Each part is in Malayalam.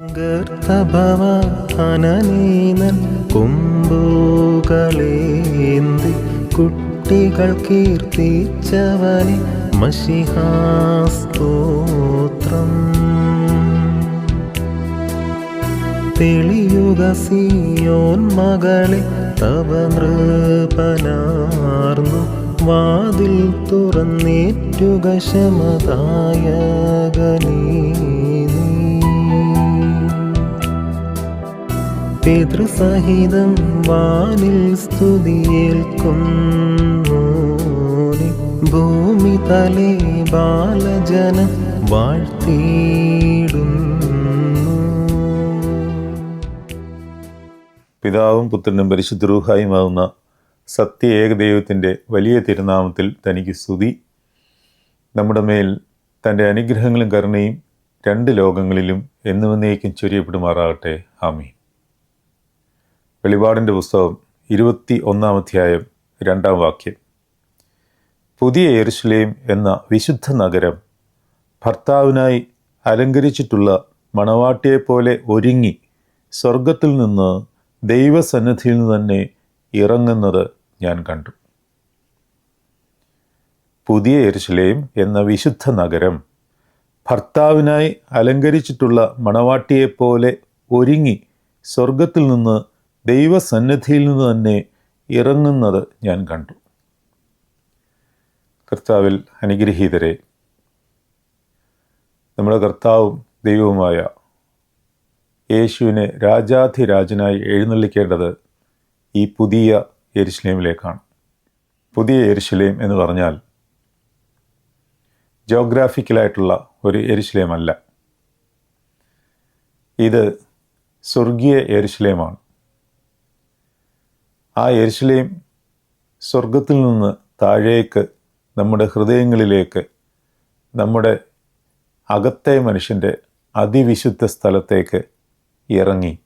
ഗർത്തഭവ ഹനനീനൻ കൊമ്പുകളേന്തി കുട്ടികൾ കീർത്തിച്ചവനെ മഷിഹാസ്തോത്രം. തെളിയുക സിയോൻ മകളെ തവ നൃപനാർന്നു. വാതിൽ തുറന്നേറ്റുക ശമദായകനീ പിതൃസഹിതം വാനിൽ സ്തുതിയേൽക്കുന്നു. ഭൂമി തലേ ബാലജന വാഴ്ത്തിയിടുന്നു. പിതാവും പുത്രനും പരിശുദ്ധരൂഹായുമാവുന്ന സത്യ ഏകദൈവത്തിന്റെ വലിയ തിരുനാമത്തിൽ തനിക്ക് സ്തുതി. നമ്മുടെ മേൽ തന്റെ അനുഗ്രഹങ്ങളും കരുണയും രണ്ട് ലോകങ്ങളിലും എന്നുവന്നേക്കും ചൊരിയപ്പെടുമാറാകട്ടെ. ആമീൻ. വെളിപാടിന്റെ പുസ്തകം ഇരുപത്തി ഒന്നാം അധ്യായം രണ്ടാം വാക്യം. പുതിയ യെരുശലേം എന്ന വിശുദ്ധ നഗരം ഭർത്താവിനായി അലങ്കരിച്ചിട്ടുള്ള മണവാട്ടിയെപ്പോലെ ഒരുങ്ങി സ്വർഗത്തിൽ നിന്ന് ദൈവസന്നിധിയിൽ നിന്ന് തന്നെ ഇറങ്ങുന്നത് ഞാൻ കണ്ടു. പുതിയ യെരുശലേം എന്ന വിശുദ്ധ നഗരം ഭർത്താവിനായി അലങ്കരിച്ചിട്ടുള്ള മണവാട്ടിയെപ്പോലെ ഒരുങ്ങി സ്വർഗത്തിൽ നിന്ന് ദൈവസന്നിധിയിൽ നിന്ന് തന്നെ ഇറങ്ങുന്നത് ഞാൻ കണ്ടു. കർത്താവിൽ അനുഗ്രഹീതരെ നമ്മുടെ കർത്താവും ദൈവവുമായ യേശുവിനെ രാജാധിരാജനായി എഴുന്നള്ളിക്കേണ്ടത് ഈ പുതിയ എരിശ്ലേമിലേക്കാണ് പുതിയ എരിശ്ലേം എന്ന് പറഞ്ഞാൽ ജോഗ്രാഫിക്കലായിട്ടുള്ള ഒരു എരിശ്ലേമല്ല ഇത് സ്വർഗീയ യെരുഷലേമാണ് ആ എരിശിലേയും സ്വർഗത്തിൽ നിന്ന് താഴേക്ക് നമ്മുടെ ഹൃദയങ്ങളിലേക്ക് നമ്മുടെ അകത്തെ മനുഷ്യന്റെ അതിവിശുദ്ധ സ്ഥലത്തേക്ക് ഇറങ്ങി.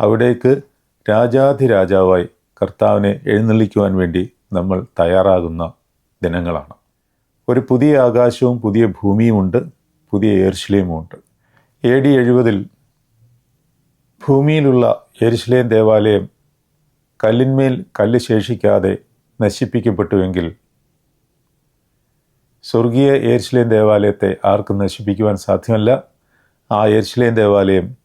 അവിടേക്ക് രാജാധിരാജാവായി കർത്താവിനെ എഴുന്നള്ളിക്കുവാൻ വേണ്ടി നമ്മൾ തയ്യാറാകുന്ന ദിനങ്ങളാണ്. ഒരു പുതിയ ആകാശവും പുതിയ ഭൂമിയുമുണ്ട് പുതിയ ഏർശ്ലേമുണ്ട് എ ഡി എഴുപതിൽ ഭൂമിയിലുള്ള എരുശ്ലേം ദേവാലയം കല്ലിന്മേൽ കല്ല് ശേഷിക്കാതെ നശിപ്പിക്കപ്പെട്ടുവെങ്കിൽ സ്വർഗീയ ഏർശ്ലേം ദേവാലയത്തെ ആർക്കും നശിപ്പിക്കുവാൻ സാധ്യമല്ല. ആ ഏർശ്ലേം ദേവാലയം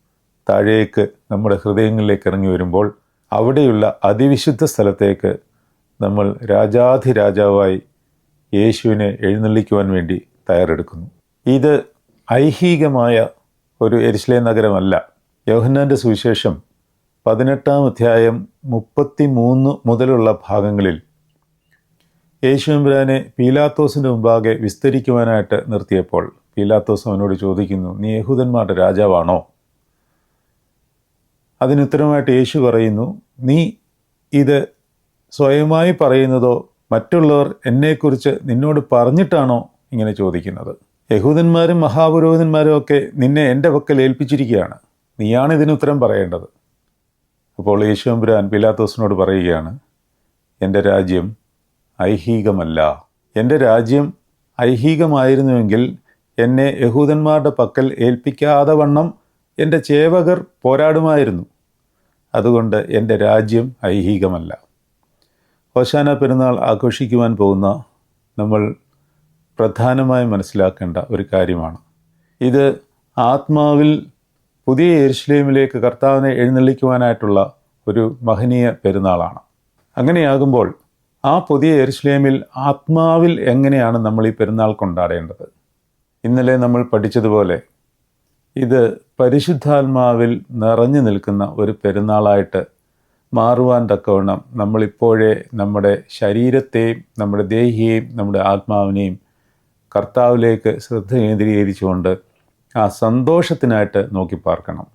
താഴേക്ക് നമ്മുടെ ഹൃദയങ്ങളിലേക്ക് ഇറങ്ങി വരുമ്പോൾ അവിടെയുള്ള അതിവിശുദ്ധ സ്ഥലത്തേക്ക് നമ്മൾ രാജാധിരാജാവായി യേശുവിനെ എഴുന്നള്ളിക്കുവാൻ വേണ്ടി തയ്യാറെടുക്കുന്നു. ഇത് ഐഹികമായ ഒരു എരിശ്ലേ നഗരമല്ല. യോഹന്നാന്റെ സുവിശേഷം പതിനെട്ടാം അധ്യായം മുപ്പത്തി മൂന്ന് മുതലുള്ള ഭാഗങ്ങളിൽ യേശുവമ്പുരാനെ പീലാത്തോസിന്റെ മുമ്പാകെ വിസ്തരിക്കുവാനായിട്ട് നിർത്തിയപ്പോൾ പീലാത്തോസ് അവനോട് ചോദിക്കുന്നു നീ യഹൂദന്മാരുടെ രാജാവാണോ? അതിനുത്തരമായിട്ട് യേശു പറയുന്നു നീ ഇത് സ്വയമായി പറയുന്നതോ മറ്റുള്ളവർ എന്നെക്കുറിച്ച് നിന്നോട് പറഞ്ഞിട്ടാണോ? ഇങ്ങനെ ചോദിക്കുന്നത്. യഹൂദന്മാരും മഹാപുരോഹിതന്മാരും ഒക്കെ നിന്നെ എന്റെ പക്കൽ ഏൽപ്പിച്ചിരിക്കുകയാണ്. നീയാണ് ഇതിന് ഉത്തരം പറയേണ്ടത്. അപ്പോൾ യേശുവമ്പുരാൻ പിലാത്തോസിനോട് പറയുകയാണ് എന്റെ രാജ്യം ഐഹികമല്ല. എന്റെ രാജ്യം ഐഹികമായിരുന്നുവെങ്കിൽ എന്നെ യഹൂദന്മാരുടെ പക്കൽ ഏൽപ്പിക്കാതെ വണ്ണം എന്റെ ചേവകർ പോരാടുമായിരുന്നു. അതുകൊണ്ട് എന്റെ രാജ്യം ഐഹികമല്ല. ഓശാന പെരുന്നാൾ ആഘോഷിക്കുവാൻ പോകുന്ന നമ്മൾ പ്രധാനമായും മനസ്സിലാക്കേണ്ട ഒരു കാര്യമാണ്. ഇത് ആത്മാവിൽ പുതിയ യെരുഷലേമിലേക്ക് കർത്താവിനെ എഴുന്നള്ളിക്കുവാനായിട്ടുള്ള ഒരു മഹനീയ പെരുന്നാളാണ്. അങ്ങനെയാകുമ്പോൾ ആ പുതിയ യെരുഷലേമിൽ ആത്മാവിൽ എങ്ങനെയാണ് നമ്മൾ ഈ പെരുന്നാൾ കൊണ്ടാടേണ്ടത്? ഇന്നലെ നമ്മൾ പഠിച്ചതുപോലെ ഇത് പരിശുദ്ധാത്മാവിൽ നിറഞ്ഞു നിൽക്കുന്ന ഒരു പെരുന്നാളായിട്ട് മാറുവാൻ തക്കവണ്ണം നമ്മളിപ്പോഴേ നമ്മുടെ ശരീരത്തെയും നമ്മുടെ ദേഹിയെയും നമ്മുടെ ആത്മാവിനെയും കർത്താവിലേക്ക് ശ്രദ്ധ കേന്ദ്രീകരിച്ചുകൊണ്ട് ആ സന്തോഷത്തിനായിട്ട് നോക്കി പാർക്കണം.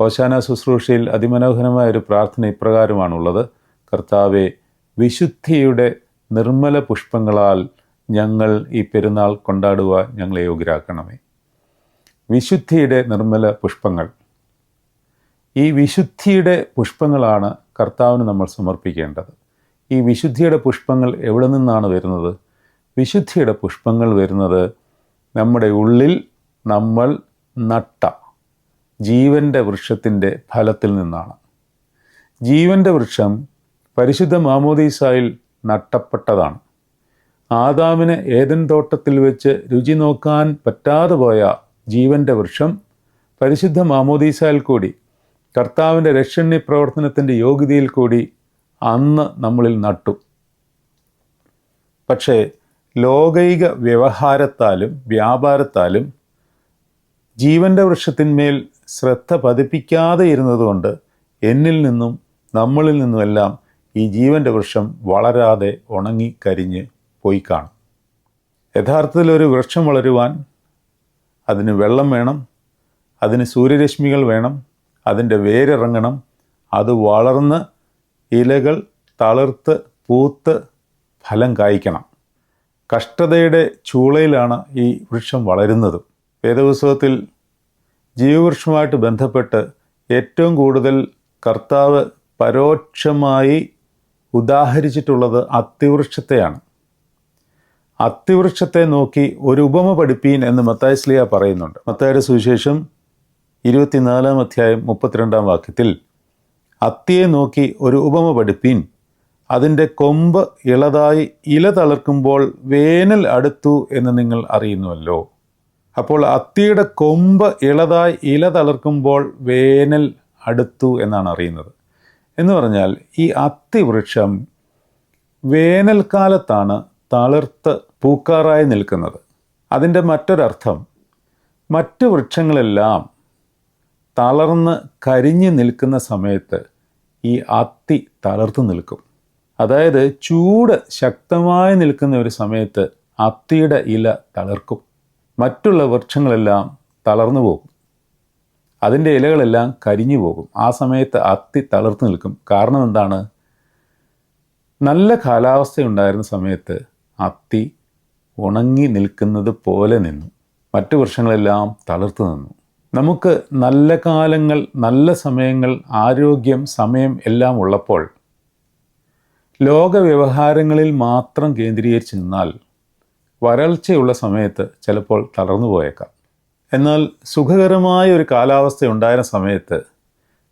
ഓശാന ശുശ്രൂഷയിൽ അതിമനോഹരമായ ഒരു പ്രാർത്ഥന ഇപ്രകാരമാണുള്ളത്. കർത്താവെ വിശുദ്ധിയുടെ നിർമ്മല പുഷ്പങ്ങളാൽ ഞങ്ങൾ ഈ പെരുന്നാൾ കൊണ്ടാടുവാൻ ഞങ്ങളെ യോഗ്യരാക്കണമേ. വിശുദ്ധിയുടെ നിർമ്മല പുഷ്പങ്ങൾ. ഈ വിശുദ്ധിയുടെ പുഷ്പങ്ങളാണ് കർത്താവിന് നമ്മൾ സമർപ്പിക്കേണ്ടത്. ഈ വിശുദ്ധിയുടെ പുഷ്പങ്ങൾ എവിടെ നിന്നാണ് വരുന്നത്? വിശുദ്ധിയുടെ പുഷ്പങ്ങൾ വരുന്നത് നമ്മുടെ ഉള്ളിൽ നമ്മൾ നട്ട ജീവന്റെ വൃക്ഷത്തിന്റെ ഫലത്തിൽ നിന്നാണ്. ജീവന്റെ വൃക്ഷം പരിശുദ്ധ മാമോദീസായിൽ നട്ടപ്പെട്ടതാണ്. ആദാമിന് ഏതൻ തോട്ടത്തിൽ വെച്ച് രുചി നോക്കാൻ പറ്റാതെ പോയ ജീവന്റെ വൃക്ഷം പരിശുദ്ധ മാമോദീസായിൽ കൂടി കർത്താവിന്റെ രക്ഷണ്യ പ്രവർത്തനത്തിന്റെ യോഗ്യതയിൽ കൂടി അന്ന് നമ്മളിൽ നട്ടു. പക്ഷേ ലോകൈക വ്യവഹാരത്താലും വ്യാപാരത്താലും ജീവന്റെ വൃക്ഷത്തിന്മേൽ ശ്രദ്ധ പതിപ്പിക്കാതെ ഇരുന്നതുകൊണ്ട് എന്നിൽ നിന്നും നമ്മളിൽ നിന്നുമെല്ലാം ഈ ജീവന്റെ വൃക്ഷം വളരാതെ ഉണങ്ങി കരിഞ്ഞ് പോയി കാണും. യഥാർത്ഥത്തിൽ ഒരു വൃക്ഷം വളരുവാൻ അതിന് വെള്ളം വേണം അതിന് സൂര്യരശ്മികൾ വേണം അതിന്റെ വേരിറങ്ങണം അത് വളർന്ന് ഇലകൾ തളിർത്ത് പൂത്ത് ഫലം കായ്ക്കണം. കഷ്ടതയുടെ ചൂളയിലാണ് ഈ വൃക്ഷം വളരുന്നത്. വേദപുസ്തകത്തിൽ ജീവവൃക്ഷമായിട്ട് ബന്ധപ്പെട്ട് ഏറ്റവും കൂടുതൽ കർത്താവ് പരോക്ഷമായി ഉദാഹരിച്ചിട്ടുള്ളത് അത്തിവൃക്ഷത്തെയാണ്. അത്തിവൃക്ഷത്തെ നോക്കി ഒരു ഉപമ പഠിപ്പീൻ എന്ന് മത്തായസ്ലിയ പറയുന്നുണ്ട്. മത്തായുടെ സുവിശേഷം ഇരുപത്തിനാലാം അധ്യായം മുപ്പത്തിരണ്ടാം വാക്യത്തിൽ അത്തിയെ നോക്കി ഒരു ഉപമ പഠിപ്പീൻ. അതിന്റെ കൊമ്പ് ഇളതായി ഇല തളിർക്കുമ്പോൾ വേനൽ അടുത്തു എന്ന് നിങ്ങൾ അറിയുന്നുവല്ലോ. അപ്പോൾ അത്തിയുടെ കൊമ്പ് ഇളതായി ഇല തളിർക്കുമ്പോൾ വേനൽ അടുത്തു എന്നാണ് അറിയുന്നത്. എന്ന് പറഞ്ഞാൽ ഈ അത്തിവൃക്ഷം വേനൽക്കാലത്താണ് തളിർത്ത് പൂക്കാറായി നിൽക്കുന്നത്. അതിന്റെ മറ്റൊരർത്ഥം മറ്റു വൃക്ഷങ്ങളെല്ലാം തളർന്ന് കരിഞ്ഞു നിൽക്കുന്ന സമയത്ത് ഈ അത്തി തളർത്ത് നിൽക്കും. അതായത് ചൂട് ശക്തമായി നിൽക്കുന്ന ഒരു സമയത്ത് അത്തിയുടെ ഇല തളർക്കും. മറ്റുള്ള വൃക്ഷങ്ങളെല്ലാം തളർന്നു പോകും. അതിന്റെ ഇലകളെല്ലാം കരിഞ്ഞു പോകും. ആ സമയത്ത് അത്തി തളർത്ത് നിൽക്കും. കാരണം എന്താണ്? നല്ല കാലാവസ്ഥ ഉണ്ടായിരുന്ന സമയത്ത് അത്തി ഉണങ്ങി നിൽക്കുന്നത് പോലെ നിന്നു. മറ്റു വൃക്ഷങ്ങളെല്ലാം തളർത്ത് നിന്നു. നമുക്ക് നല്ല കാലങ്ങൾ നല്ല സമയങ്ങൾ ആരോഗ്യം സമയം എല്ലാം ഉള്ളപ്പോൾ ലോക വ്യവഹാരങ്ങളിൽ മാത്രം കേന്ദ്രീകരിച്ച് നിന്നാൽ വരൾച്ചയുള്ള സമയത്ത് ചിലപ്പോൾ തളർന്നു പോയേക്കാം. എന്നാൽ സുഖകരമായ ഒരു കാലാവസ്ഥ ഉണ്ടായിരുന്ന സമയത്ത്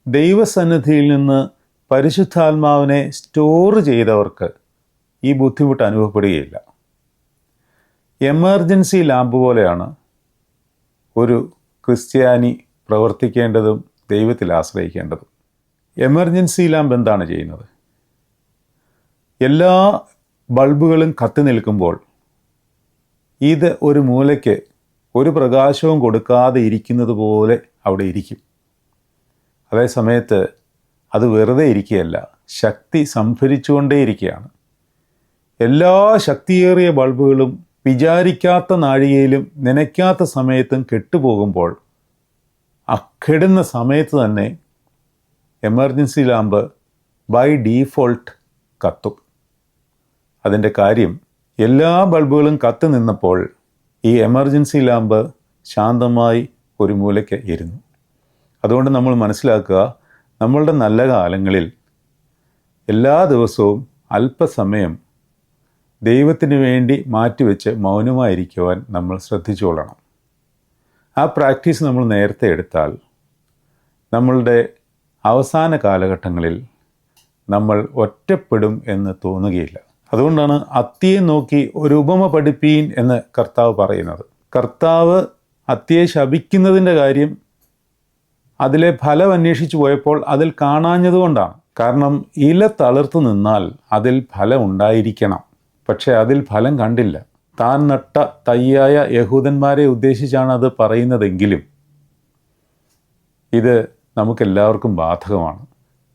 ദൈവസന്നിധിയിൽ നിന്ന് പരിശുദ്ധാത്മാവിനെ സ്റ്റോർ ചെയ്തവർക്ക് ഈ ബുദ്ധിമുട്ട് അനുഭവപ്പെടുകയില്ല. എമർജൻസി ലാമ്പ് പോലെയാണ് ഒരു ക്രിസ്ത്യാനി പ്രവർത്തിക്കേണ്ടതും ദൈവത്തിൽ ആശ്രയിക്കേണ്ടതും. എമർജൻസി ലാമ്പ് എന്താണ് ചെയ്യുന്നത്? എല്ലാ ബൾബുകളും കത്തി നിൽക്കുമ്പോൾ ഇത് ഒരു മൂലയ്ക്ക് ഒരു പ്രകാശവും കൊടുക്കാതെ ഇരിക്കുന്നത് പോലെ അവിടെ ഇരിക്കും. അതേ സമയത്ത് അത് വെറുതെ ഇരിക്കുകയല്ല ശക്തി സംഭരിച്ചുകൊണ്ടേയിരിക്കുകയാണ്. എല്ലാ ശക്തിയേറിയ ബൾബുകളും വിചാരിക്കാത്ത നാഴികയിലും നനയ്ക്കാത്ത സമയത്തും കെട്ടുപോകുമ്പോൾ അക്കെടുന്ന സമയത്ത് തന്നെ എമർജൻസി ലാമ്പ് ബൈ ഡീഫോൾട്ട് കത്തും. അതിന്റെ കാര്യം എല്ലാ ബൾബുകളും കത്തി നിന്നപ്പോൾ ഈ എമർജൻസി ലാമ്പ് ശാന്തമായി ഒരു മൂലയ്ക്ക് ഇരുന്നു അതുകൊണ്ട് നമ്മൾ മനസ്സിലാക്കുക നമ്മളുടെ നല്ല കാലങ്ങളിൽ എല്ലാ ദിവസവും അല്പസമയം ദൈവത്തിന് വേണ്ടി മാറ്റിവെച്ച് മൗനമായിരിക്കുവാൻ നമ്മൾ ശ്രദ്ധിച്ചുകൊള്ളണം. ആ പ്രാക്ടീസ് നമ്മൾ നേരത്തെ എടുത്താൽ നമ്മളുടെ അവസാന കാലഘട്ടങ്ങളിൽ നമ്മൾ ഒറ്റപ്പെടും എന്ന് തോന്നുകയില്ല. അതുകൊണ്ടാണ് അത്തിയെ നോക്കി ഒരു ഉപമ പഠിപ്പീൻ എന്ന് കർത്താവ് പറയുന്നത്. കർത്താവ് അത്തിയെ ശപിക്കുന്നതിന്റെ കാര്യം അതിലെ ഫലം അന്വേഷിച്ചു പോയപ്പോൾ അതിൽ കാണാഞ്ഞതുകൊണ്ടാണ് കാരണം ഇല തളിർത്ത് നിന്നാൽ അതിൽ ഫലം ഉണ്ടായിരിക്കണം. പക്ഷേ അതിൽ ഫലം കണ്ടില്ല. താൻ നട്ട തയ്യായ യഹൂദന്മാരെ ഉദ്ദേശിച്ചാണ് അത് പറയുന്നതെങ്കിലും ഇത് നമുക്കെല്ലാവർക്കും ബാധകമാണ്.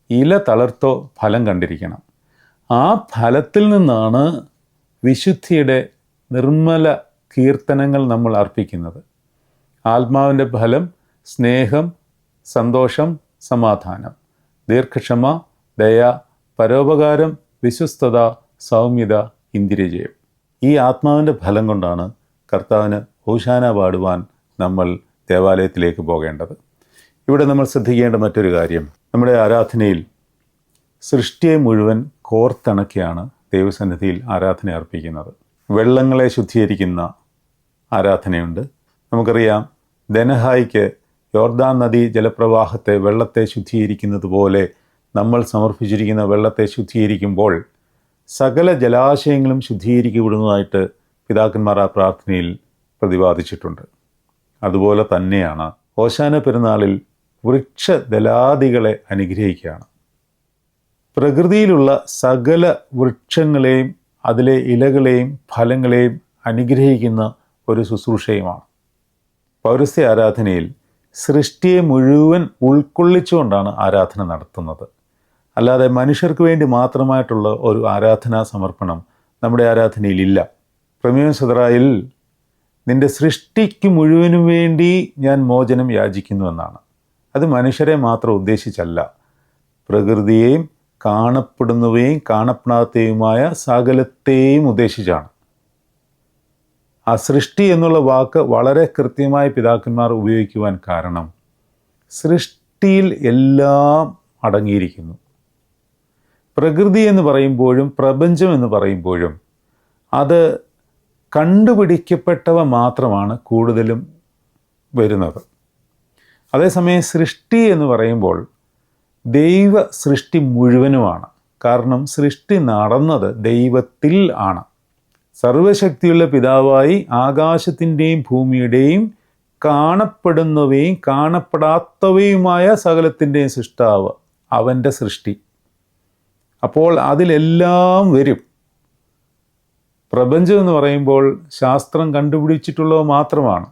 ഇല തളർത്തോ ഫലം കണ്ടിരിക്കണം. ആ ഫലത്തിൽ നിന്നാണ് വിശുദ്ധിയുടെ നിർമ്മല കീർത്തനങ്ങൾ നമ്മൾ അർപ്പിക്കുന്നത്. ആത്മാവിന്റെ ഫലം സ്നേഹം സന്തോഷം സമാധാനം. ദീർഘക്ഷമ ദയ പരോപകാരം വിശ്വസ്തത സൗമ്യത ഇന്ദിരജയം ഈ ആത്മാവിന്റെ ഫലം കൊണ്ടാണ് കർത്താവിന് ഓശാന പാടുവാൻ നമ്മൾ ദേവാലയത്തിലേക്ക് പോകേണ്ടത്. ഇവിടെ നമ്മൾ ശ്രദ്ധിക്കേണ്ട മറ്റൊരു കാര്യം നമ്മുടെ ആരാധനയിൽ സൃഷ്ടിയെ മുഴുവൻ കോർത്തിണക്കിയാണ് ദൈവസന്നിധിയിൽ ആരാധന അർപ്പിക്കുന്നത്. വെള്ളങ്ങളെ ശുദ്ധീകരിക്കുന്ന ആരാധനയുണ്ട്. നമുക്കറിയാം ധനഹായിക്ക് യോർദാൻ നദി ജലപ്രവാഹത്തെ വെള്ളത്തെ ശുദ്ധീകരിക്കുന്നത് പോലെ നമ്മൾ സമർപ്പിച്ചിരിക്കുന്ന വെള്ളത്തെ ശുദ്ധീകരിക്കുമ്പോൾ സകല ജലാശയങ്ങളും ശുദ്ധീകരിക്കപ്പെടുന്നതായിട്ട് പിതാക്കന്മാർ ആ പ്രാർത്ഥനയിൽ പ്രതിപാദിച്ചിട്ടുണ്ട്. അതുപോലെ തന്നെയാണ് ഓശാന പെരുന്നാളിൽ വൃക്ഷദലാദികളെ അനുഗ്രഹിക്കുകയാണ്. പ്രകൃതിയിലുള്ള സകല വൃക്ഷങ്ങളെയും അതിലെ ഇലകളെയും ഫലങ്ങളെയും അനുഗ്രഹിക്കുന്ന ഒരു ശുശ്രൂഷയുമാണ്. പൗരസ്ത്യ ആരാധനയിൽ സൃഷ്ടിയെ മുഴുവൻ ഉൾക്കൊള്ളിച്ചുകൊണ്ടാണ് ആരാധന നടത്തുന്നത്. അല്ലാതെ മനുഷ്യർക്ക് വേണ്ടി മാത്രമായിട്ടുള്ള ഒരു ആരാധനാ സമർപ്പണം നമ്മുടെ ആരാധനയിലില്ല. പ്രമേയം സദറായിൽ നിന്റെ സൃഷ്ടിക്ക് മുഴുവനും വേണ്ടി ഞാൻ മോചനം യാചിക്കുന്നു എന്നാണ്. അത് മനുഷ്യരെ മാത്രം ഉദ്ദേശിച്ചല്ല. പ്രകൃതിയെയും കാണപ്പെടുന്നവയും കാണപ്പെടാത്തവയുമായ സകലത്തെയും ഉദ്ദേശിച്ചാണ്. ആ സൃഷ്ടി എന്നുള്ള വാക്ക് വളരെ കൃത്യമായി പിതാക്കന്മാർ ഉപയോഗിക്കുവാൻ കാരണം സൃഷ്ടിയിൽ എല്ലാം അടങ്ങിയിരിക്കുന്നു. പ്രകൃതി എന്ന് പറയുമ്പോഴും പ്രപഞ്ചം എന്ന് പറയുമ്പോഴും അത് കണ്ടുപിടിക്കപ്പെട്ടവ മാത്രമാണ് കൂടുതലും വരുന്നത്. അതേസമയം സൃഷ്ടി എന്ന് പറയുമ്പോൾ ദൈവ സൃഷ്ടി മുഴുവനുമാണ്. കാരണം സൃഷ്ടി നടന്നത് ദൈവത്തിൽ ആണ്. സർവശക്തിയുള്ള പിതാവായി ആകാശത്തിന്റെയും ഭൂമിയുടെയും കാണപ്പെടുന്നവയും കാണപ്പെടാത്തവയുമായ സകലത്തിന്റെയും സൃഷ്ടാവ് അവന്റെ സൃഷ്ടി. അപ്പോൾ അതിലെല്ലാം വരും. പ്രപഞ്ചം എന്ന് പറയുമ്പോൾ ശാസ്ത്രം കണ്ടുപിടിച്ചിട്ടുള്ളവ മാത്രമാണ്.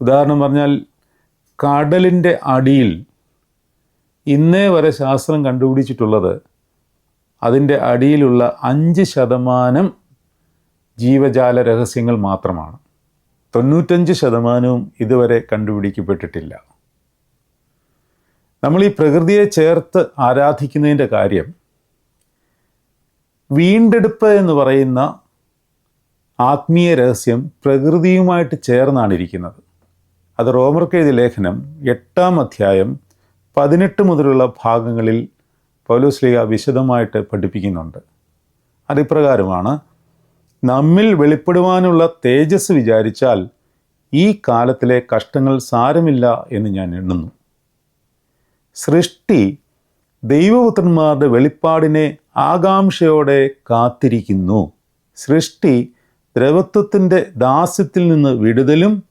ഉദാഹരണം പറഞ്ഞാൽ കടലിന്റെ അടിയിൽ ഇന്നേ വരെ ശാസ്ത്രം കണ്ടുപിടിച്ചിട്ടുള്ളത് അതിന്റെ അടിയിലുള്ള അഞ്ച് ശതമാനം ജീവജാല രഹസ്യങ്ങൾ മാത്രമാണ്. തൊണ്ണൂറ്റഞ്ച് ശതമാനവും ഇതുവരെ കണ്ടുപിടിക്കപ്പെട്ടിട്ടില്ല. നമ്മൾ ഈ പ്രകൃതിയെ ചേർത്ത് ആരാധിക്കുന്നതിന്റെ കാര്യം വീണ്ടെടുപ്പ് എന്ന് പറയുന്ന ആത്മീയ രഹസ്യം പ്രകൃതിയുമായിട്ട് ചേർന്നാണ് ഇരിക്കുന്നത്. അത് റോമർക്കെഴുതിയ ലേഖനം എട്ടാം അധ്യായം പതിനെട്ട് മുതലുള്ള ഭാഗങ്ങളിൽ പൗലോസ്ലിക വിശദമായിട്ട് പഠിപ്പിക്കുന്നുണ്ട്. അതിപ്രകാരമാണ് നമ്മിൽ വെളിപ്പെടുവാനുള്ള തേജസ് വിചാരിച്ചാൽ ഈ കാലത്തിലെ കഷ്ടങ്ങൾ സാരമില്ല എന്ന് ഞാൻ എണ്ണുന്നു. സൃഷ്ടി ദൈവപുത്രന്മാരുടെ വെളിപ്പാടിനെ ആകാംക്ഷയോടെ കാത്തിരിക്കുന്നു. സൃഷ്ടി ദ്രവത്വത്തിന്റെ ദാസ്യത്തിൽ നിന്ന് വിടുതലും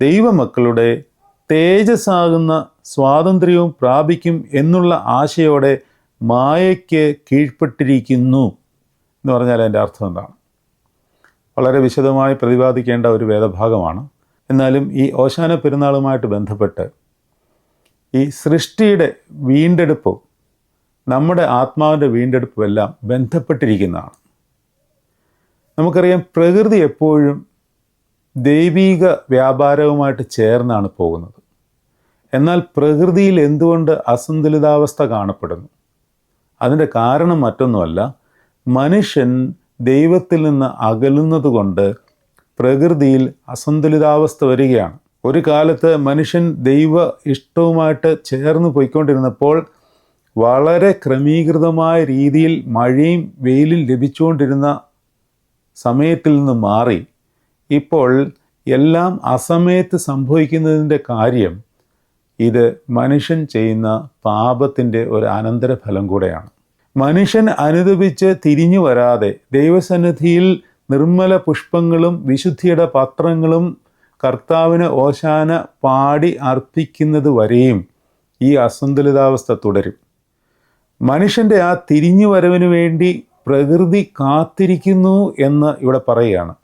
ദൈവമക്കളുടെ തേജസ്സാകുന്ന സ്വാതന്ത്ര്യവും പ്രാപിക്കും എന്നുള്ള ആശയോടെ മായയ്ക്ക് കീഴ്പ്പെട്ടിരിക്കുന്നു എന്ന് പറഞ്ഞാൽ അതിന്റെ അർത്ഥം എന്താണ്? വളരെ വിശദമായി പ്രതിപാദിക്കേണ്ട ഒരു വേദഭാഗമാണ്. എന്നാലും ഈ ഓശാന പെരുന്നാളുമായിട്ട് ബന്ധപ്പെട്ട് ഈ സൃഷ്ടിയുടെ വീണ്ടെടുപ്പും നമ്മുടെ ആത്മാവിന്റെ വീണ്ടെടുപ്പും എല്ലാം ബന്ധപ്പെട്ടിരിക്കുന്നതാണ്. നമുക്കറിയാം പ്രകൃതി എപ്പോഴും ദൈവീക വ്യാപാരവുമായിട്ട് ചേർന്നാണ് പോകുന്നത്. എന്നാൽ പ്രകൃതിയിൽ എന്തുകൊണ്ട് അസന്തുലിതാവസ്ഥ കാണപ്പെടുന്നു? അതിന്റെ കാരണം മറ്റൊന്നുമല്ല മനുഷ്യൻ ദൈവത്തിൽ നിന്ന് അകലുന്നത് കൊണ്ട് പ്രകൃതിയിൽ അസന്തുലിതാവസ്ഥ വരികയാണ്. ഒരു കാലത്ത് മനുഷ്യൻ ദൈവ ഇഷ്ടവുമായിട്ട് ചേർന്ന് പോയിക്കൊണ്ടിരുന്നപ്പോൾ വളരെ ക്രമീകൃതമായ രീതിയിൽ മഴയും വെയിലും ലഭിച്ചുകൊണ്ടിരുന്ന സമയത്തിൽ നിന്ന് മാറി. ഇപ്പോൾ എല്ലാം അസമയത്ത് സംഭവിക്കുന്നതിന്റെ കാര്യം ഇത് മനുഷ്യൻ ചെയ്യുന്ന പാപത്തിന്റെ ഒരു അനന്തരഫലം കൂടെയാണ്. മനുഷ്യൻ അനുദപിച്ച് തിരിഞ്ഞു വരാതെ ദൈവസന്നിധിയിൽ നിർമ്മല പുഷ്പങ്ങളും വിശുദ്ധിയുടെ പത്രങ്ങളും കർത്താവിന് ഓശാന പാടി അർപ്പിക്കുന്നത് വരെയും ഈ അസന്തുലിതാവസ്ഥ തുടരും. മനുഷ്യന്റെ ആ തിരിഞ്ഞു വരവിന് വേണ്ടി പ്രകൃതി കാത്തിരിക്കുന്നു എന്ന് ഇവിടെ പറയുകയാണ്.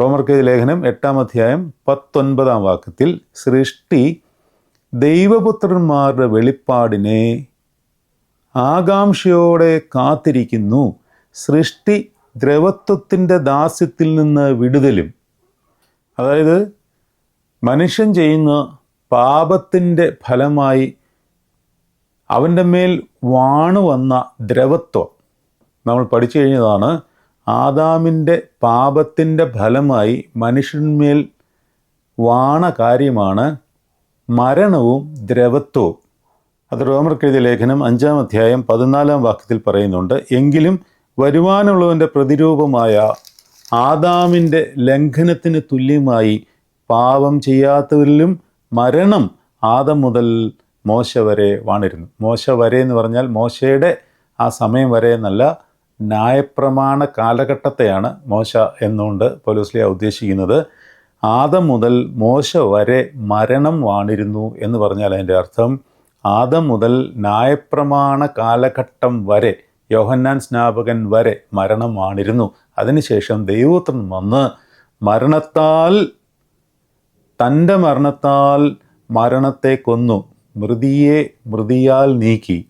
റോമർക്കേജ് ലേഖനം എട്ടാം അധ്യായം പത്തൊൻപതാം വാക്യത്തിൽ സൃഷ്ടി ദൈവപുത്രന്മാരുടെ വെളിപ്പാടിനെ ആകാംക്ഷയോടെ കാത്തിരിക്കുന്നു. സൃഷ്ടി ദ്രവത്വത്തിന്റെ ദാസ്യത്തിൽ നിന്ന് വിടുതലും. അതായത് മനുഷ്യൻ ചെയ്യുന്ന പാപത്തിന്റെ ഫലമായി അവന്റെ മേൽ വാണു വന്ന ദ്രവത്വം. നമ്മൾ പഠിച്ചു കഴിഞ്ഞതാണ് ആദാമിന്റെ പാപത്തിന്റെ ഫലമായി മനുഷ്യന്മേൽ വാണ കാര്യമാണ്. മരണവും ദ്രവത്വവും. അത് റോമർക്കെഴുതിയ ലേഖനം അഞ്ചാം അധ്യായം പതിനാലാം വാക്യത്തിൽ പറയുന്നുണ്ട് എങ്കിലും വരുവാനുള്ളവന്റെ പ്രതിരൂപമായ ആദാമിന്റെ ലംഘനത്തിന് തുല്യമായി പാപം ചെയ്യാത്തവരിലും മരണം ആദം മുതൽ മോശ വരെ വാണിരുന്നു. മോശ വരെ എന്ന് പറഞ്ഞാൽ മോശയുടെ ആ സമയം വരെ എന്നല്ല ന്യായപ്രമാണ കാലഘട്ടത്തെയാണ് മോശ എന്നുകൊണ്ട് പോലീസ്ലിയ ഉദ്ദേശിക്കുന്നത്. ആദം മുതൽ മോശ വരെ മരണം വാണിരുന്നു എന്ന് പറഞ്ഞാൽ അതിന്റെ അർത്ഥം ആദം മുതൽ ന്യായപ്രമാണ കാലഘട്ടം വരെ യോഹന്നാൻ സ്നാപകൻ വരെ മരണം വാണിരുന്നു. അതിനുശേഷം ദൈവപുത്രൻ വന്ന് മരണത്താൽ തന്റെ മരണത്താൽ മരണത്തെ കൊന്നു. മൃതിയെ മൃതിയാൽ നീക്കി.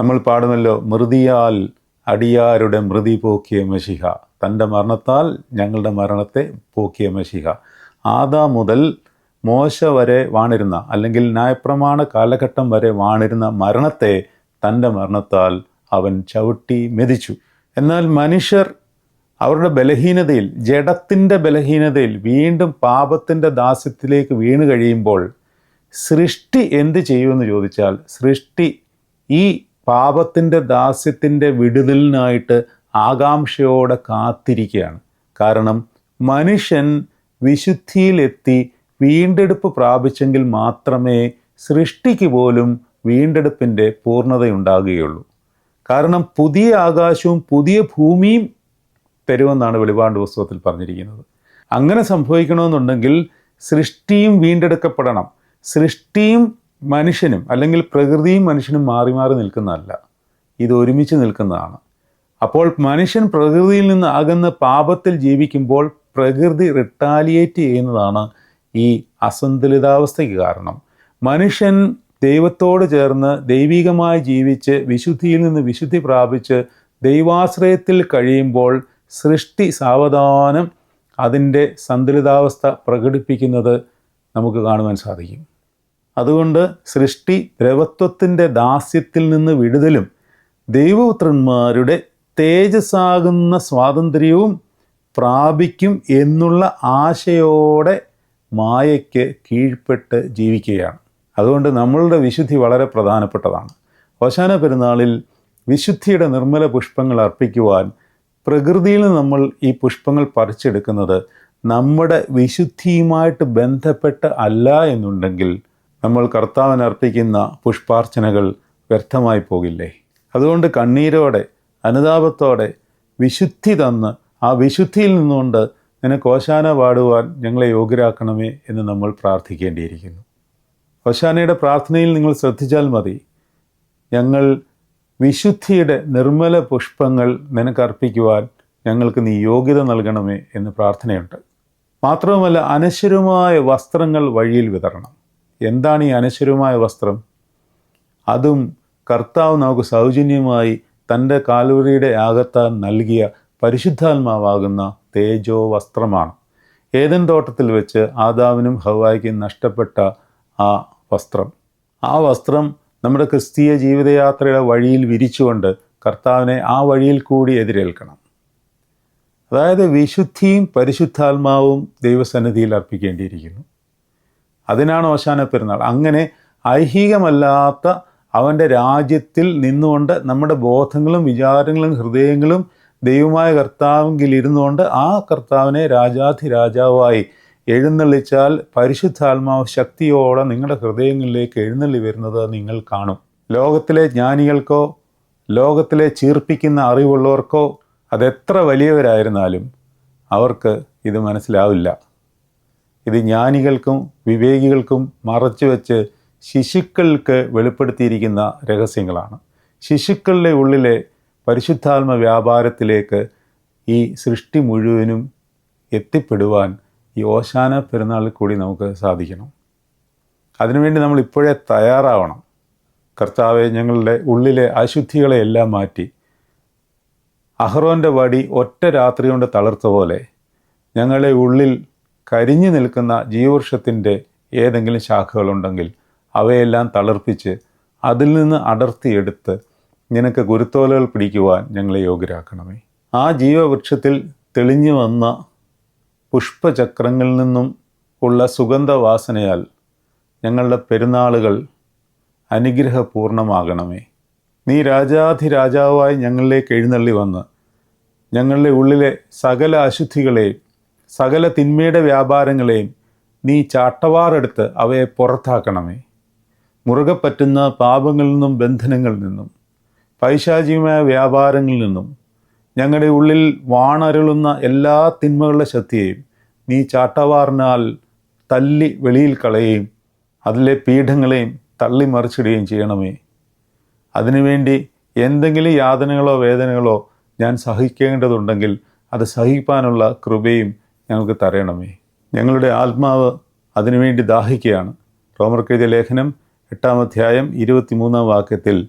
നമ്മൾ പാടുമല്ലോ മൃതിയാൽ അടിയാരുടെ മൃതി പോക്കിയ മഷിഹ. തന്റെ മരണത്താൽ ഞങ്ങളുടെ മരണത്തെ പോക്കിയ മഷിഹ ആദാ മുതൽ മോശ വരെ വാണിരുന്ന അല്ലെങ്കിൽ ന്യായപ്രമാണ കാലഘട്ടം വരെ വാണിരുന്ന മരണത്തെ തന്റെ മരണത്താൽ അവൻ ചവിട്ടി മെതിച്ചു. എന്നാൽ മനുഷ്യർ അവരുടെ ബലഹീനതയിൽ ജഡത്തിന്റെ ബലഹീനതയിൽ വീണ്ടും പാപത്തിന്റെ ദാസ്യത്തിലേക്ക് വീണ് കഴിയുമ്പോൾ സൃഷ്ടി എന്ത് ചെയ്യുമെന്ന് ചോദിച്ചാൽ സൃഷ്ടി ഈ പാപത്തിന്റെ ദാസ്യത്തിന്റെ വിടുതലിനായിട്ട് ആകാംക്ഷയോടെ കാത്തിരിക്കുകയാണ്. കാരണം മനുഷ്യൻ വിശുദ്ധിയിലെത്തി വീണ്ടെടുപ്പ് പ്രാപിച്ചെങ്കിൽ മാത്രമേ സൃഷ്ടിക്ക് പോലും വീണ്ടെടുപ്പിന്റെ പൂർണതയുണ്ടാകുകയുള്ളൂ. കാരണം പുതിയ ആകാശവും പുതിയ ഭൂമിയും തരുമെന്നാണ് വെളിപാട് പുസ്തകത്തിൽ പറഞ്ഞിരിക്കുന്നത്. അങ്ങനെ സംഭവിക്കണമെന്നുണ്ടെങ്കിൽ സൃഷ്ടിയും വീണ്ടെടുക്കപ്പെടണം. സൃഷ്ടിയും മനുഷ്യനും അല്ലെങ്കിൽ പ്രകൃതിയും മനുഷ്യനും മാറി മാറി നിൽക്കുന്നതല്ല. ഇത് ഒരുമിച്ച് നിൽക്കുന്നതാണ്. അപ്പോൾ മനുഷ്യൻ പ്രകൃതിയിൽ നിന്ന് അകന്ന് പാപത്തിൽ ജീവിക്കുമ്പോൾ പ്രകൃതി റിട്ടാലിയേറ്റ് ചെയ്യുന്നതാണ് ഈ അസന്തുലിതാവസ്ഥയ്ക്ക് കാരണം. മനുഷ്യൻ ദൈവത്തോട് ചേർന്ന് ദൈവികമായി ജീവിച്ച് വിശുദ്ധിയിൽ നിന്ന് വിശുദ്ധി പ്രാപിച്ച് ദൈവാശ്രയത്തിൽ കഴിയുമ്പോൾ സൃഷ്ടി സാവധാനം അതിന്റെ സന്തുലിതാവസ്ഥ പ്രകടിപ്പിക്കുന്നത് നമുക്ക് കാണുവാൻ സാധിക്കും. അതുകൊണ്ട് സൃഷ്ടി ദ്രവത്വത്തിന്റെ ദാസ്യത്തിൽ നിന്ന് വിടുതലും ദൈവപുത്രന്മാരുടെ തേജസ്സാകുന്ന സ്വാതന്ത്ര്യവും പ്രാപിക്കും എന്നുള്ള ആശയോടെ മായയ്ക്ക് കീഴ്പ്പെട്ട് ജീവിക്കുകയാണ്. അതുകൊണ്ട് നമ്മളുടെ വിശുദ്ധി വളരെ പ്രധാനപ്പെട്ടതാണ്. ഓശാന പെരുന്നാളിൽ വിശുദ്ധിയുടെ നിർമ്മല പുഷ്പങ്ങൾ അർപ്പിക്കുവാൻ പ്രകൃതിയിൽ നമ്മൾ ഈ പുഷ്പങ്ങൾ പറിച്ചെടുക്കുന്നത് നമ്മുടെ വിശുദ്ധിയുമായിട്ട് ബന്ധപ്പെട്ട് അല്ല എന്നുണ്ടെങ്കിൽ നമ്മൾ കർത്താവിന് അർപ്പിക്കുന്ന പുഷ്പാർച്ചനകൾ വ്യർത്ഥമായി പോകില്ലേ? അതുകൊണ്ട് കണ്ണീരോടെ അനുതാപത്തോടെ വിശുദ്ധി തന്ന് ആ വിശുദ്ധിയിൽ നിന്നുകൊണ്ട് നിനക്ക് ഓശാന പാടുവാൻ ഞങ്ങളെ യോഗ്യരാക്കണമേ എന്ന് നമ്മൾ പ്രാർത്ഥിക്കേണ്ടിയിരിക്കുന്നു. ഓശാനയുടെ പ്രാർത്ഥനയിൽ നിങ്ങൾ ശ്രദ്ധിച്ചാൽ മതി. ഞങ്ങൾ വിശുദ്ധിയുടെ നിർമ്മല പുഷ്പങ്ങൾ നിനക്ക് അർപ്പിക്കുവാൻ ഞങ്ങൾക്ക് നീ യോഗ്യത നൽകണമേ എന്ന് പ്രാർത്ഥനയുണ്ട്. മാത്രവുമല്ല അനശ്വരമായ വസ്ത്രങ്ങൾ വഴിയിൽ വിതരണം എന്താണ് ഈ അനശ്വരമായ വസ്ത്രം? അതും കർത്താവ് നമുക്ക് സൗജന്യമായി തന്റെ കാലുവറിയുടെ ആകത്താൻ നൽകിയ പരിശുദ്ധാത്മാവാകുന്ന തേജോ വസ്ത്രമാണ്. ഏതൻ തോട്ടത്തിൽ വെച്ച് ആദാവിനും ഹവായിക്കും നഷ്ടപ്പെട്ട ആ വസ്ത്രം. ആ വസ്ത്രം നമ്മുടെ ക്രിസ്തീയ ജീവിതയാത്രയുടെ വഴിയിൽ വിരിച്ചുകൊണ്ട് കർത്താവിനെ ആ വഴിയിൽ കൂടി എതിരേൽക്കണം. അതായത് വിശുദ്ധിയും പരിശുദ്ധാത്മാവും ദൈവസന്നിധിയിൽ അർപ്പിക്കേണ്ടിയിരിക്കുന്നു. അതിനാണ് ഓശാന പെരുന്നാൾ. അങ്ങനെ ഐഹികമല്ലാത്ത അവന്റെ രാജ്യത്തിൽ നിന്നുകൊണ്ട് നമ്മുടെ ബോധങ്ങളും വിചാരങ്ങളും ഹൃദയങ്ങളും ദൈവമായ കർത്താവെങ്കിൽ ഇരുന്നുകൊണ്ട് ആ കർത്താവിനെ രാജാധി രാജാവായി എഴുന്നള്ളിച്ചാൽ പരിശുദ്ധാത്മാവ് ശക്തിയോടെ നിങ്ങളുടെ ഹൃദയങ്ങളിലേക്ക് എഴുന്നള്ളി വരുന്നത് നിങ്ങൾ കാണും. ലോകത്തിലെ ജ്ഞാനികൾക്കോ ലോകത്തിലെ ചീർപ്പിക്കുന്ന അറിവുള്ളവർക്കോ അതെത്ര വലിയവരായിരുന്നാലും അവർക്ക് ഇത് മനസ്സിലാവില്ല. ഇത് ജ്ഞാനികൾക്കും വിവേകികൾക്കും മറച്ചു വെച്ച് ശിശുക്കൾക്ക് വെളിപ്പെടുത്തിയിരിക്കുന്ന രഹസ്യങ്ങളാണ്. ശിശുക്കളുടെ ഉള്ളിലെ പരിശുദ്ധാത്മ വ്യാപാരത്തിലേക്ക് ഈ സൃഷ്ടി മുഴുവനും എത്തിപ്പെടുവാൻ ഈ ഓശാന പെരുന്നാളിൽ കൂടി നമുക്ക് സാധിക്കണം. അതിനുവേണ്ടി നമ്മൾ ഇപ്പോഴേ തയ്യാറാവണം. കർത്താവെ ഞങ്ങളുടെ ഉള്ളിലെ അശുദ്ധികളെയെല്ലാം മാറ്റി. അഹ്റോന്റെ വടി ഒറ്റ രാത്രി കൊണ്ട് തളർത്ത പോലെ ഞങ്ങളുടെ ഉള്ളിൽ കരിഞ്ഞു നിൽക്കുന്ന ജീവവൃക്ഷത്തിന്റെ ഏതെങ്കിലും ശാഖകളുണ്ടെങ്കിൽ അവയെല്ലാം തളർപ്പിച്ച് അതിൽ നിന്ന് അടർത്തിയെടുത്ത് നിനക്ക് ഗുരുത്തോലകൾ പിടിക്കുവാൻ ഞങ്ങളെ യോഗ്യരാക്കണമേ. ആ ജീവവൃക്ഷത്തിൽ തെളിഞ്ഞു വന്ന പുഷ്പചക്രങ്ങളിൽ നിന്നും ഉള്ള സുഗന്ധവാസനയാൽ ഞങ്ങളുടെ പെരുന്നാളുകൾ അനുഗ്രഹപൂർണമാകണമേ. നീ രാജാധിരാജാവായി ഞങ്ങളിലേക്ക് എഴുന്നള്ളി വന്ന് ഞങ്ങളുടെ ഉള്ളിലെ സകല അശുദ്ധികളെയും സകല തിന്മയുടെ വ്യാപാരങ്ങളെയും നീ ചാട്ടവാറെടുത്ത് അവയെ പുറത്താക്കണമേ. മുറുകെ പറ്റുന്ന പാപങ്ങളിൽ നിന്നും ബന്ധനങ്ങളിൽ നിന്നും പൈശാചികമായ വ്യാപാരങ്ങളിൽ നിന്നും ഞങ്ങളുടെ ഉള്ളിൽ വാണരുളുന്ന എല്ലാ തിന്മകളുടെ ശക്തിയെയും നീ ചാട്ടവാറിനാൽ തല്ലി വെളിയിൽ കളയുകയും അതിലെ പീഠങ്ങളെയും തള്ളി മറിച്ചിടുകയും ചെയ്യണമേ. അതിനുവേണ്ടി എന്തെങ്കിലും യാതനകളോ വേദനകളോ ഞാൻ സഹിക്കേണ്ടതുണ്ടെങ്കിൽ അത് സഹിക്കാനുള്ള കൃപയും ഞങ്ങൾക്ക് തരണമേ. ഞങ്ങളുടെ ആത്മാവ് അതിനുവേണ്ടി ദാഹിക്കുകയാണ്. റോമർക്കെഴുതിയ ലേഖനം എട്ടാം അധ്യായം ഇരുപത്തിമൂന്നാം വാക്യത്തിൽ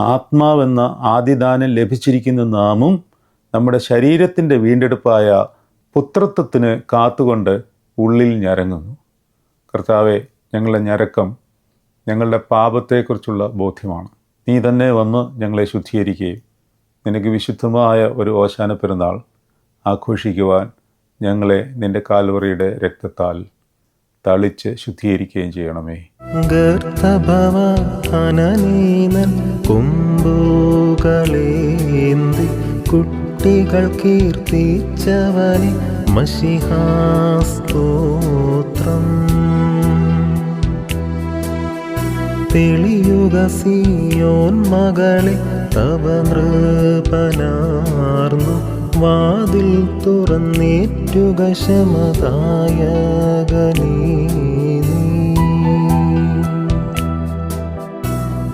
ആത്മാവെന്ന ആദിദാനം ലഭിച്ചിരിക്കുന്ന നാമും നമ്മുടെ ശരീരത്തിന്റെ വീണ്ടെടുപ്പായ പുത്രത്വത്തിന് കാത്തുകൊണ്ട് ഉള്ളിൽ ഞരങ്ങുന്നു. കർത്താവെ ഞങ്ങളുടെ ഞരക്കം ഞങ്ങളുടെ പാപത്തെക്കുറിച്ചുള്ള ബോധ്യമാണ്. നീ തന്നെ വന്ന് ഞങ്ങളെ ശുദ്ധീകരിക്കുകയും നിനക്ക് വിശുദ്ധമായ ഒരു ഓശാന പെരുന്നാൾ ആഘോഷിക്കുവാൻ ഞങ്ങളെ നിന്റെ കാൽവറിയുടെ രക്തത്താൽ തളിച്ച് ശുദ്ധീകരിക്കുകയും ചെയ്യണമേ. കുട്ടികൾ കീർത്തിച്ചവനെ മഷിഹാസ്തോത്രം. തെളിയുക സിയോൻ മകളെ തവ നൃപനാർന്നു വാതിൽ തുറന്നേറ്റുക ശമദായകനീ നീ.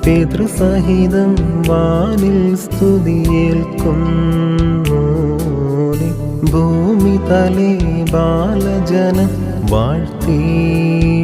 പിതൃസഹിതം വാനിൽ സ്തുതിയേൽക്കുന്നു. ഭൂമി തലേ ബാലജന വാഴ്ത്തി